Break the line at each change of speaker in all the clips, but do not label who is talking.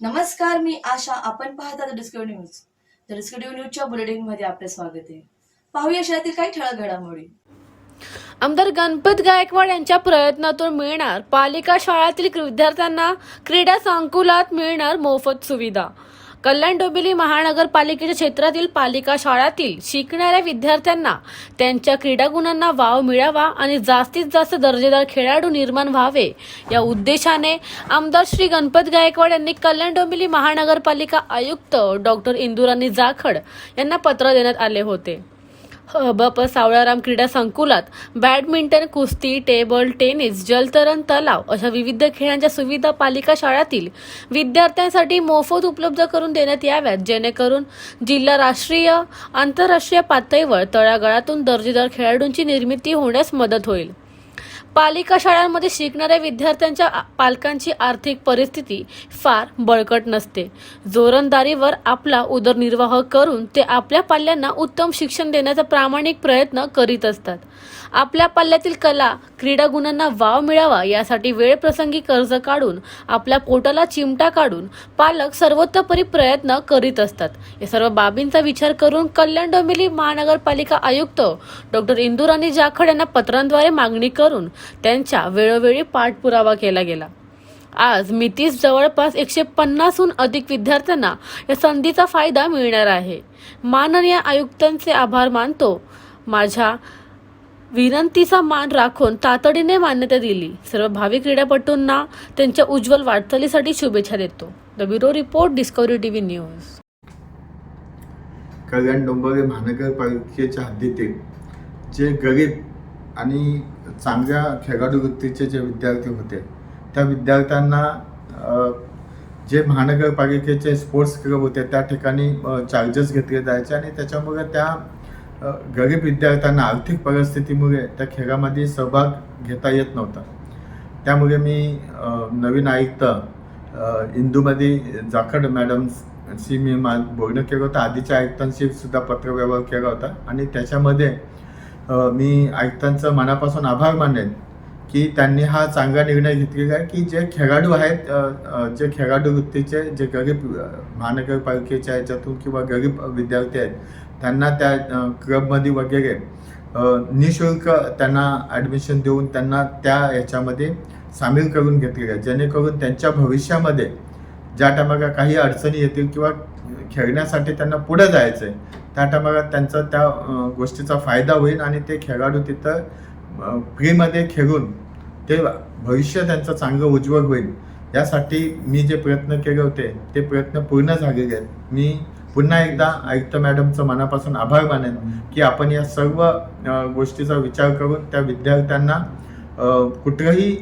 नमस्कार मी आशा. आपण पाहता द डिस्कवरी न्यूज तर डिस्कवरी न्यूजच्या बुलेटिनमध्ये आपले स्वागत आहे. पाहूया शहरातील काही ठळक घडामोडी.
आमदार गणपत गायकवाड यांच्या प्रयत्नातून मिळणार पालिका शाळातील विद्यार्थ्यांना क्रीडा संकुलात मिळणार मोफत सुविधा. कल्याण डोंबिवली महानगरपालिकेच्या क्षेत्रातील पालिका शाळातील शिकणाऱ्या विद्यार्थ्यांना त्यांच्या क्रीडागुणांना वाव मिळावा आणि जास्तीत जास्त दर्जेदार खेळाडू निर्माण व्हावे या उद्देशाने आमदार श्री गणपत गायकवाड यांनी कल्याण डोंबिवली महानगरपालिका आयुक्त डॉक्टर इंदुराणी जाखड यांना पत्र देण्यात आले होते. बप सावळाराम क्रीडा संकुलात बॅडमिंटन कुस्ती टेबल टेनिस जलतरण तलाव अशा विविध खेळांच्या सुविधा पालिका शाळातील विद्यार्थ्यांसाठी मोफत उपलब्ध करून देण्यात याव्यात. जेणेकरून जिल्हा राष्ट्रीय आंतरराष्ट्रीय पातळीवर तळागाळातून दर्जेदार खेळाडूंची निर्मिती होण्यास मदत होईल. पालिका शाळांमध्ये शिकणाऱ्या विद्यार्थ्यांच्या पालकांची आर्थिक परिस्थिती फार बळकट नसते. जोरंदारीवर आपला उदरनिर्वाह करून ते आपल्या पाल्यांना उत्तम शिक्षण देण्याचा प्रामाणिक प्रयत्न करीत असतात. आपल्या पाल्यातील कला क्रीडा गुणांना वाव मिळावा यासाठी वेळप्रसंगी कर्ज काढून आपल्या पोटाला चिमटा काढून पालक सर्वोत्तपरी प्रयत्न करीत असतात. या सर्व बाबींचा विचार करून कल्याण डोंबिवली महानगरपालिका आयुक्त डॉक्टर इंदुराणी जाखड यांना पत्रांद्वारे मागणी करून त्यांच्या वेळोवेळी पाठपुरावा केला गेला. आज मितीस जवळपास एकशे पन्नासहून अधिक विद्यार्थ्यांना या संधीचा फायदा मिळणार आहे. माननीय आयुक्तांचे आभार मानतो. माझ्या विनंतीचा मान राखून तातडीने मान्यता दिली. सर्व भावी क्रीडापटूंना त्यांच्या उज्ज्वल वाटचालीसाठी शुभेच्छा देतो. The bureau report Discovery TV news.
Kalyan Dombre महानगरपालिकेच्या हद्दीतील जे गरीब आणि चांगल्या खेळाडू वृत्तीचे जे विद्यार्थी होते त्या विद्यार्थ्यांना जे महानगरपालिकेचे स्पोर्ट्स क्लब होते त्या ठिकाणी चार्जेस घेतले जायचे आणि त्याच्यामुळे त्या गरीब विद्यार्थ्यांना आर्थिक परिस्थितीमुळे त्या खेळामध्ये सहभाग घेता येत नव्हता. त्यामुळे मी नवीन आयुक्त इंदूमध्ये जाखड मॅडमशी मी मा बोलणं केलं होतं. आधीच्या आयुक्तांशी सुद्धा पत्रव्यवहार केला होता आणि त्याच्यामध्ये मी आयुक्तांचं मनापासून आभार मानेन की त्यांनी हा चांगला निर्णय घेतलेला आहे की जे खेळाडू आहेत जे खेळाडू वृत्तीचे जे गरीब महानगरपालिकेच्या ह्याच्यातून किंवा गरीब विद्यार्थी आहेत त्यांना त्या क्लबमध्ये वगैरे निशुल्क त्यांना ॲडमिशन देऊन त्यांना त्या ह्याच्यामध्ये सामील करून घेतलेलं आहे. जेणेकरून त्यांच्या भविष्यामध्ये ज्या टायमाला काही अडचणी येतील किंवा खेळण्यासाठी त्यांना पुढे जायचं आहे त्या टायमाला त्यांचा त्या गोष्टीचा फायदा होईल आणि ते खेळाडू तिथं फ्रीमध्ये खेळून ते भविष्य त्यांचं चांगलं उज्ज्वल होईल. यासाठी मी जे प्रयत्न केले होते ते प्रयत्न पूर्ण झालेले आहेत. मी पुन्हा एकदा आयुक्त मॅडमचं मनापासून आभार मानेन की आपण या सर्व गोष्टीचा विचार करून त्या विद्यार्थ्यांना कुठलंही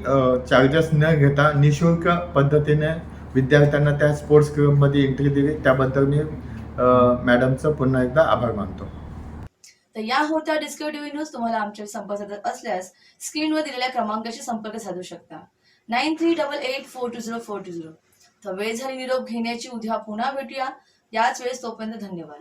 चार्जेस न घेता निशुल्क पद्धतीने विद्यार्थ्यांना त्या स्पोर्ट्स क्लबमध्ये एंट्री दिली. त्याबद्दल मी मॅडमचं पुन्हा एकदा आभार मानतो.
तर या होत्या डिस्कवरी टीव्ही न्यूज तुम्हाला आमच्या संपर्क साधत असल्यास स्क्रीनवर दिलेल्या क्रमांकाशी संपर्क साधू शकता. Nine three double eight four two zero four two zero तर वेळ झाली निरोप घेण्याची. उद्या पुन्हा भेटूया. याच वेळेस तोपर्यंत धन्यवाद.